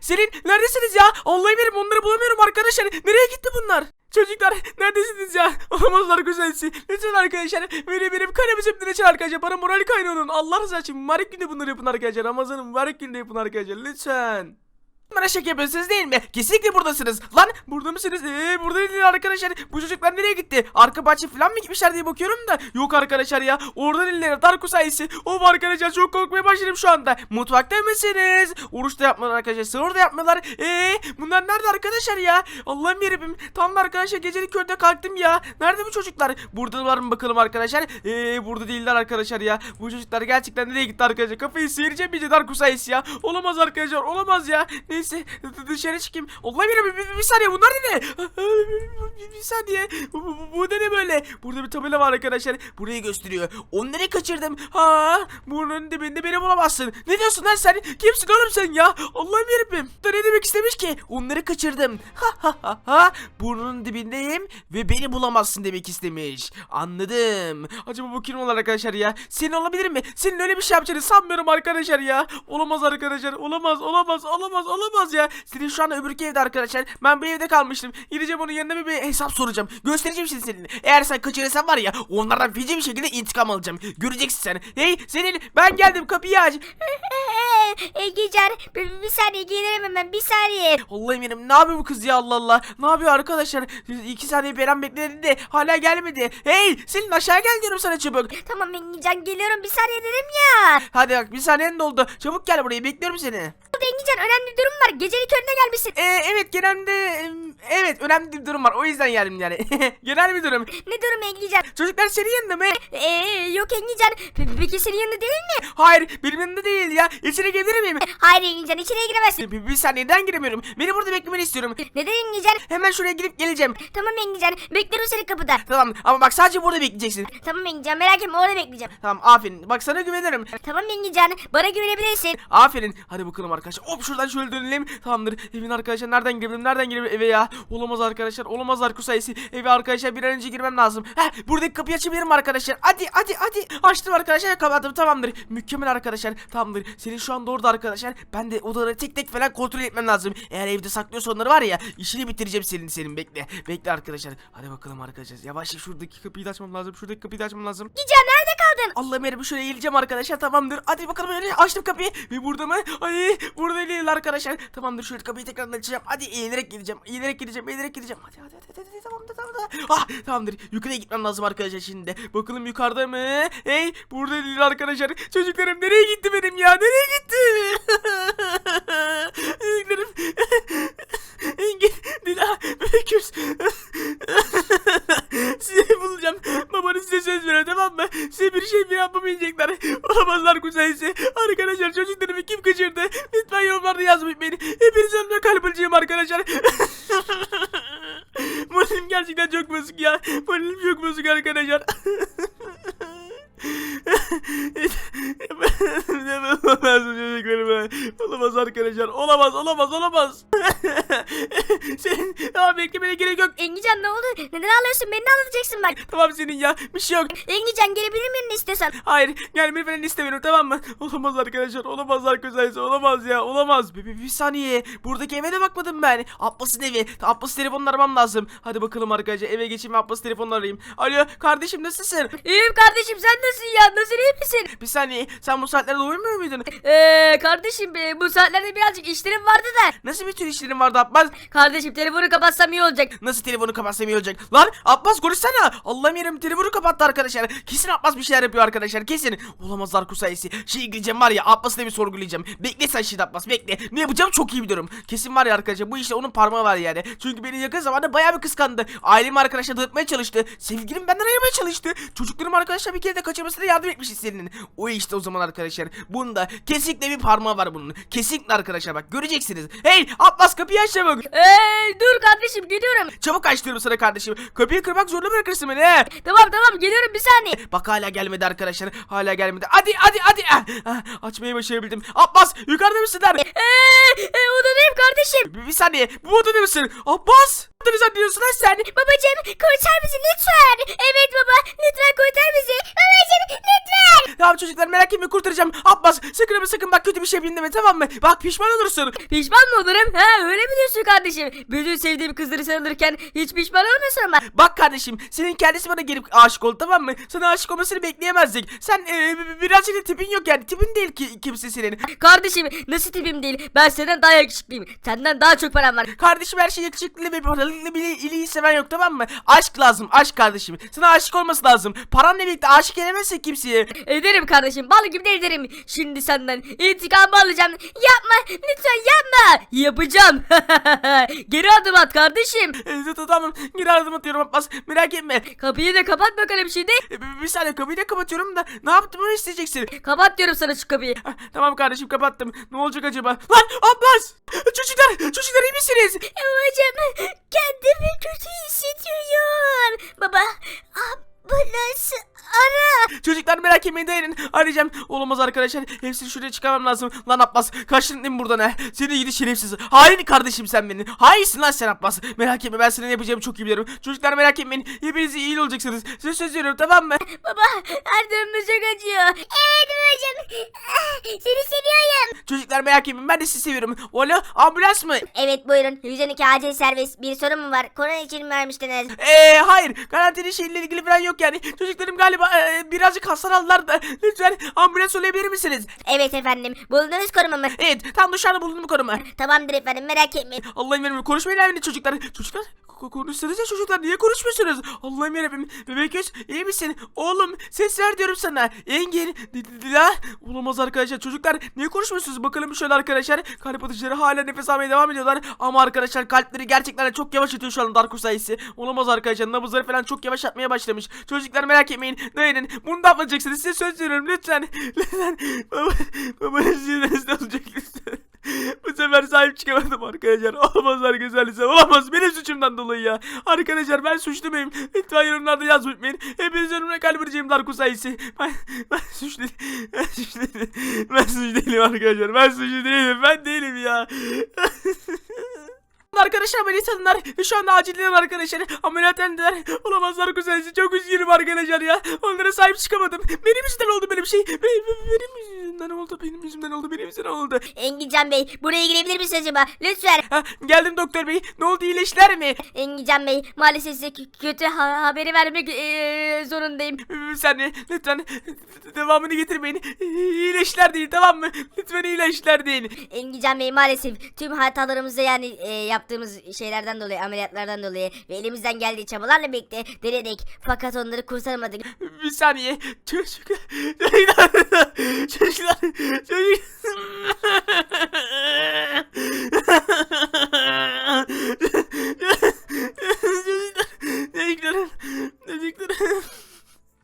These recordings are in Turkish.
Selin neredesiniz ya? Allah'ım verim onları bulamıyorum arkadaşlar. Nereye gitti bunlar? Çocuklar neredesiniz ya? Olamazlar güzelsi. Lütfen arkadaşlar benim benim kanepim lütfen arkadaşlar. Bana moral kaynağı olun. Allah razı olsun. Mübarek günde bunları yapın arkadaşlar. Ramazan'ın mübarek günde yapın arkadaşlar. Lütfen. Bana şaka yapıyorsunuz değil mi? Kesinlikle buradasınız. Lan burada mısınız? Eee burada değil arkadaşlar. Bu çocuklar nereye gitti? Arka bahçe falan mı gitmişler diye bakıyorum da. Yok arkadaşlar ya. Orada değiller. Darko sayısı. Of arkadaşlar çok korkmaya başladım şu anda. Mutfakta mısınız? Oruç da yapmıyorlar arkadaşlar. Sahur da yapmıyorlar. Eee bunlar nerede arkadaşlar ya? Allah'ım yarabbim. Tam da arkadaşlar gecenin köründe kalktım ya. Nerede bu çocuklar? Buradalar mı bakalım arkadaşlar? Eee burada değiller arkadaşlar ya. Bu çocuklar gerçekten nereye gitti arkadaşlar? Kafayı sıyıracağım iyice Darko sayısı ya. Olamaz arkadaşlar. Olamaz ya. Neyse dışarı çıkayım. Allah bir, bir, bir, saniye bunlar ne? Bir, bir saniye. Bu, bu, bu, ne böyle? Burada bir tabela var arkadaşlar. Burayı gösteriyor. Onları kaçırdım. Ha, burnunun dibinde beni bulamazsın. Ne diyorsun lan sen? Kimsin oğlum sen ya? Allah'ım yarabbim. Da ne demek istemiş ki? Onları kaçırdım. Ha ha ha ha. Burnunun dibindeyim ve beni bulamazsın demek istemiş. Anladım. Acaba bu kim olur arkadaşlar ya? Senin olabilir mi? Senin öyle bir şey yapacağını sanmıyorum arkadaşlar ya. Olamaz arkadaşlar. Olamaz, olamaz, olamaz, olamaz ya. Senin şu anda öbürkü evde arkadaşlar. Ben bir evde kalmıştım. Gideceğim onun yanına bir, bir hesap soracağım. Göstereceğim şimdi senin. Eğer sen kaçırırsan var ya onlardan feci bir şekilde intikam alacağım. Göreceksin sen. Hey senin ben geldim kapıyı aç. Egecan bir, bir saniye gelirim hemen bir saniye. Allah'ım benim ne yapıyor bu kız ya Allah Allah. Ne yapıyor arkadaşlar? İki saniye Beren bekledi de hala gelmedi. Hey senin aşağı gel diyorum sana çabuk. Tamam Egecan geliyorum bir saniye dedim ya. Hadi bak bir saniyen doldu. Çabuk gel buraya bekliyorum seni. Egecan önemli bir durum var. Gecenin körüne gelmişsin. Ee, evet genelde evet önemli bir durum var. O yüzden geldim yani. Genel bir durum. Ne durum Egecan? Çocuklar senin yanında mı? Eee yok Egecan. Pe- Peki senin yanında değil mi? Hayır benim yanımda değil ya. İçeri gelebilir miyim? Hayır Egecan içeriye giremezsin. Bir, bir saniye neden giremiyorum? Beni burada beklemeni istiyorum. Neden Egecan? Hemen şuraya gidip geleceğim. Tamam Egecan beklerim seni kapıda. Tamam ama bak sadece burada bekleyeceksin. Tamam Egecan merak etme orada bekleyeceğim. Tamam aferin. Bak sana güvenirim. Tamam Egecan bana güvenebilirsin. Aferin. Hadi bakalım arkadaşlar. Hop şuradan şöyle dönelim. Tamamdır. Evin arkadaşlar nereden girebilirim? Nereden girebilirim eve ya? Olamaz arkadaşlar. Olamaz Arku sayısı. Eve arkadaşlar bir an önce girmem lazım. Heh buradaki kapıyı açabilirim arkadaşlar. Hadi hadi hadi. Açtım arkadaşlar kapattım. Tamamdır. Mükemmel arkadaşlar. Tamamdır. Senin şu anda orada arkadaşlar. Ben de odaları tek tek falan kontrol etmem lazım. Eğer evde saklıyorsa onları var ya işini bitireceğim senin senin bekle. Bekle arkadaşlar. Hadi bakalım arkadaşlar. Yavaş şuradaki kapıyı açmam lazım. Şuradaki kapıyı açmam lazım. Egecan nerede kaldın? Allah'ım yarabbim şöyle eğileceğim arkadaşlar tamamdır. Hadi bakalım öyle açtım kapıyı. Ve burada mı? Ay burada değil arkadaşlar. Tamamdır şöyle kapıyı tekrardan açacağım. Hadi eğilerek gideceğim. Eğilerek gideceğim. Eğilerek gideceğim. Hadi hadi hadi, hadi, hadi tamamdır tamamdır. Ah tamamdır. Yukarıya gitmem lazım arkadaşlar şimdi. Bakalım yukarıda mı? Hey burada değil arkadaşlar. Çocuklarım nereye gitti benim ya? Nereye gitti? Çocuklarım. Öküz. Sizi bulacağım. Babanız size söz veriyor tamam mı? Size bir şey mi yapamayacaklar? Olamazlar kuzeysi. Arkadaşlar çocuklarımı kim kaçırdı? Lütfen yorumlarda yazmayın beni. Hepiniz önüme kalp acıyım arkadaşlar. Moralim gerçekten çok bozuk ya. Moralim çok bozuk arkadaşlar. ne olamaz çocuklarıma. Olamaz arkadaşlar. Olamaz olamaz olamaz. Sen abi beklemene gerek yok. Engican ne oldu? Neden ağlıyorsun? Beni de ağlatacaksın bak. Tamam senin ya. Bir şey yok. Engican gelebilir miyim istiyorsan? Hayır gelmeyi falan istemiyorum tamam mı? Olamaz arkadaşlar olamaz arkadaşlar olamaz ya olamaz. Bir, bir, bir saniye buradaki eve de bakmadım ben. Abbas'ın evi. Abbas telefonunu aramam lazım. Hadi bakalım arkadaşlar eve geçeyim Abbas telefonunu arayayım. Alo kardeşim nasılsın? İyiyim kardeşim sen nasılsın ya? Nasıl iyi misin? Bir saniye sen bu saatlerde uyumuyor muydun? Eee kardeşim be, bu saatlerde birazcık işlerim vardı da. Nasıl bir tür işlerin vardı Abbas? Kardeşim telefonu kapatsam iyi olacak. Nasıl telefonu kapatsam iyi olacak? Lan Abbas konuşsana. Allah'ım yerim telefonu kapattı arkadaşlar. Kesin Abbas bir şeyler yapıyor arkadaşlar kesin. Olamazlar kusayisi. Şey gideceğim var ya Abbas'ı da bir sorgulayacağım. Bekle sen şimdi Abbas bekle. Ne yapacağım çok iyi biliyorum. Kesin var ya arkadaşlar bu işte onun parmağı var yani. Çünkü beni yakın zamanda bayağı bir kıskandı. Ailemi arkadaşlar dağıtmaya çalıştı. Sevgilim benden ayırmaya çalıştı. Çocuklarım arkadaşlar bir kere de kaçırmasına yardım etmiş senin. O işte o zaman arkadaşlar. Bunda kesinlikle bir parmağı var bunun. Kesinlikle arkadaşlar bak göreceksiniz. Hey Abbas kapıyı aç çabuk. Eee dur kardeşim geliyorum. Çabuk aç diyorum sana kardeşim. Kapıyı kırmak zorunda bırakırsın beni he. Tamam tamam geliyorum bir saniye. Bak hala gelmedi arkadaşlar. Hala gelmedi. Hadi hadi hadi. Ah, ah, açmayı başarabildim. Abbas yukarıda mısın lan? Eee e, odadayım kardeşim. Bir, bir saniye. Bu odada mısın? Abbas. Yaptığını sanıyorsun lan sen? Babacım kurtar bizi lütfen. Evet baba lütfen kurtar bizi. Babacım lütfen. Tamam çocuklar merak etme kurtaracağım. Abbas sakın ama sakın bak kötü bir şey yapayım deme tamam mı? Bak pişman olursun. Pişman mı olurum? Ha öyle mi diyorsun kardeşim? Bütün sevdiğim kızları sen alırken hiç pişman olmuyorsun ama. Bak kardeşim senin kendisi bana gelip aşık oldu tamam mı? Sana aşık olmasını bekleyemezdik. Sen e, birazcık da tipin yok yani. Tipin değil ki kimse senin. Kardeşim nasıl tipim değil? Ben senden daha yakışıklıyım. Senden daha çok param var. Kardeşim her şey yakışıklı ve paralı bile iyiliği seven yok tamam mı? Aşk lazım aşk kardeşim. Sana aşık olması lazım. Paranla birlikte aşık edemezsin kimseye. Ederim kardeşim bal gibi de ederim. Şimdi senden intikamı alacağım. Yapma lütfen yapma. Yapacağım. Geri adım at kardeşim. E, tamam geri adım atıyorum Abbas merak etme. Kapıyı da kapat bakalım şimdi. E, bir, bir saniye kapıyı da kapatıyorum da ne yaptığımı isteyeceksin. Kapat diyorum sana şu kapıyı. Ah, Tamam kardeşim kapattım. Ne olacak acaba? Lan Abbas! Çocuklar! Çocuklar iyi misiniz? Babacım kendimi kötü hissediyorum. Baba ambulans ara. Çocuklar merak etmeyin dayanın. Arayacağım. Olamaz arkadaşlar. Hepsini şuraya çıkarmam lazım. Lan Abbas kaçtın değil mi buradan ha? Seni gidi şerefsiz. Hain kardeşim sen benim. Hainsin lan sen Abbas. Merak etme ben sana ne yapacağımı çok iyi biliyorum. Çocuklar merak etmeyin. Hepiniz iyi olacaksınız. Size söz veriyorum tamam mı? Baba her tarafım çok acıyor. Evet babacım. Seni seviyorum. Çocuklar merak etmeyin. Ben de sizi seviyorum. Ola ambulans mı? Evet buyurun. 112 acil servis. Bir sorun mu var? Korona için mi vermiştiniz? Eee hayır. Garantili şeyle ilgili falan yok yani. Çocuklarım galiba e, birazcık hasar aldılar da. Lütfen ambulans olabilir misiniz? Evet efendim. Buldunuz koruma mı? Evet tam dışarıda bulundum koruma. Tamamdır efendim merak etmeyin. Allah'ım yarabbim konuşmayın evinde çocuklar. Çocuklar konuşsanıza çocuklar niye konuşmuyorsunuz? Allah'ım yarabbim bebek göz iyi misin? Oğlum ses ver diyorum sana. Engin di- di- di- la. Olamaz arkadaşlar çocuklar niye konuşmuyorsunuz? Bakalım şöyle arkadaşlar. Kalp atışları hala nefes almaya devam ediyorlar. Ama arkadaşlar kalpleri gerçekten çok yavaş atıyor şu an Darko sayısı. Olamaz arkadaşlar nabızları falan çok yavaş atmaya başlamış. Çocuklar merak etmeyin. Dayanın. Bunu da yapmayacaksınız. Size söz veriyorum lütfen. Lütfen. Baba, babanız sizin olacak lütfen. Bu sefer sahip çıkamadım arkadaşlar. Olamaz arkadaşlar. Olamaz. Benim suçumdan dolayı ya. Arkadaşlar ben suçlu muyum? Lütfen yorumlarda yazmayı unutmayın. Hepiniz önüme kalp vereceğim Darko sayısı. Ben, ben suçlu Ben suçlu değilim. Ben suçlu değilim arkadaşlar. Ben suçlu değilim. Ben değilim ya. Arkadaşlar ameliyat alınlar. Şu anda acilden arkadaşlar. Ameliyathanediler. Olamazlar güzelsi. Çok üzgünüm arkadaşlar ya. Onlara sahip çıkamadım. Benim yüzümden oldu böyle bir şey. Benim, benim yüzümden oldu. Benim yüzümden oldu. Benim yüzümden oldu. Engican Bey buraya girebilir misiniz acaba? Lütfen. Ha, geldim doktor bey. Ne oldu iyileştiler mi? Engican Bey maalesef size kö- kötü ha- haberi vermek eee, zorundayım. Bir saniye. Lütfen devamını getirmeyin. İyileştiler değil tamam mı? Lütfen iyileştiler deyin. Engican Bey maalesef tüm hatalarımızı yani eee, yaptığımız şeylerden dolayı ameliyatlardan dolayı ve elimizden geldiği çabalarla birlikte denedik. Fakat onları kurtaramadık. Bir saniye. Çocuklar. Çocuklar. Çocuklar. Çocuk. Çocuklar. Çocuklarım. Çocuklarım.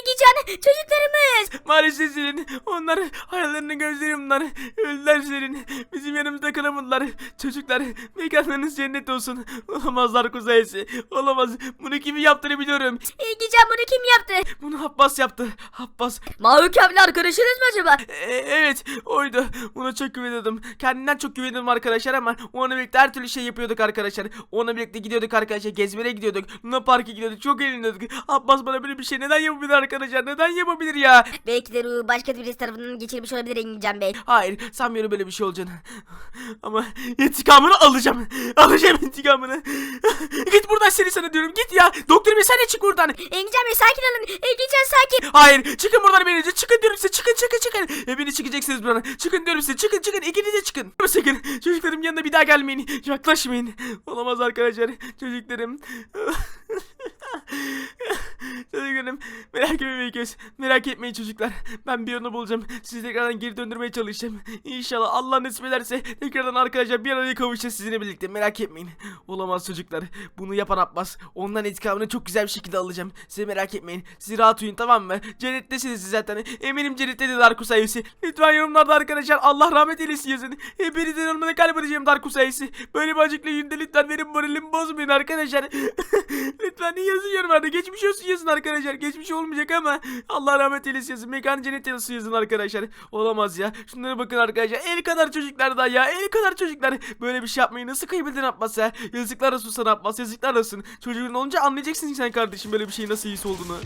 Engican çocuklarımız. Maalesef senin. Onlar hayallerini gözleri bunlar. Öldüler senin. Kalamadılar. Çocuklar mekanlarınız cennet olsun. Olamazlar kuzeysi. Olamaz. Bunu kimin yaptığını biliyorum. Engican bunu kim yaptı? Bunu Abbas yaptı. Abbas. Mavi Kamil arkadaşınız mı acaba? E, evet oydu. Ona çok güveniyordum. Kendinden çok güveniyordum arkadaşlar ama onunla birlikte her türlü şey yapıyorduk arkadaşlar. Onunla birlikte gidiyorduk arkadaşlar. Gezmeye gidiyorduk. Luna Park'a gidiyorduk. Çok eğleniyorduk. Abbas bana böyle bir şey neden yapabilir arkadaşlar? Neden yapabilir ya? Belki de ruhu başka birisi tarafından geçirmiş olabilir Engican Bey. Hayır sanmıyorum böyle bir şey olacağını. Ama intikamını alacağım. Alacağım intikamını. git buradan seni sana diyorum git ya. Doktor bey sen de çık buradan. Engican Bey sakin olun. Engican sakin. Hayır çıkın buradan beni. Çıkın diyorum size çıkın çıkın çıkın. Hepiniz çıkacaksınız buradan. Çıkın diyorum size çıkın çıkın. İkiniz de çıkın. Sakın çocuklarım yanına bir daha gelmeyin. Yaklaşmayın. Olamaz arkadaşlar. Çocuklarım. Çocuklarım merak etmeyin göz. Merak etmeyin çocuklar. Ben bir yolunu bulacağım. Sizi tekrardan geri döndürmeye çalışacağım. İnşallah Allah nasip ederse tekrardan arkadaşlar bir araya kavuşacağız sizinle birlikte. Merak etmeyin. Olamaz çocuklar. Bunu yapan Abbas. Ondan intikamını çok güzel bir şekilde alacağım. Size merak etmeyin. Siz rahat uyuyun tamam mı? Cennettesiniz siz zaten. Eminim cennettedir Darkus sayısı. Lütfen yorumlarda arkadaşlar Allah rahmet eylesin yazın. Hepinizin ölümüne kalp arayacağım Darkus sayısı. Böyle bir acıklı günde lütfen benim moralimi bozmayın arkadaşlar. lütfen yazın yorumlarda. Geçmiş olsun yazın arkadaşlar. Arkadaşlar. Geçmiş olmayacak ama Allah rahmet eylesin yazın. Mekan cennet yazısı yazın arkadaşlar. Olamaz ya. Şunlara bakın arkadaşlar. El kadar çocuklar da ya. El kadar çocuklar. Böyle bir şey yapmayı nasıl kıybildin Abbas ya? Yazıklar olsun sana Abbas. Yazıklar olsun. Çocuğun olunca anlayacaksın sen kardeşim böyle bir şeyin nasıl iyisi olduğunu.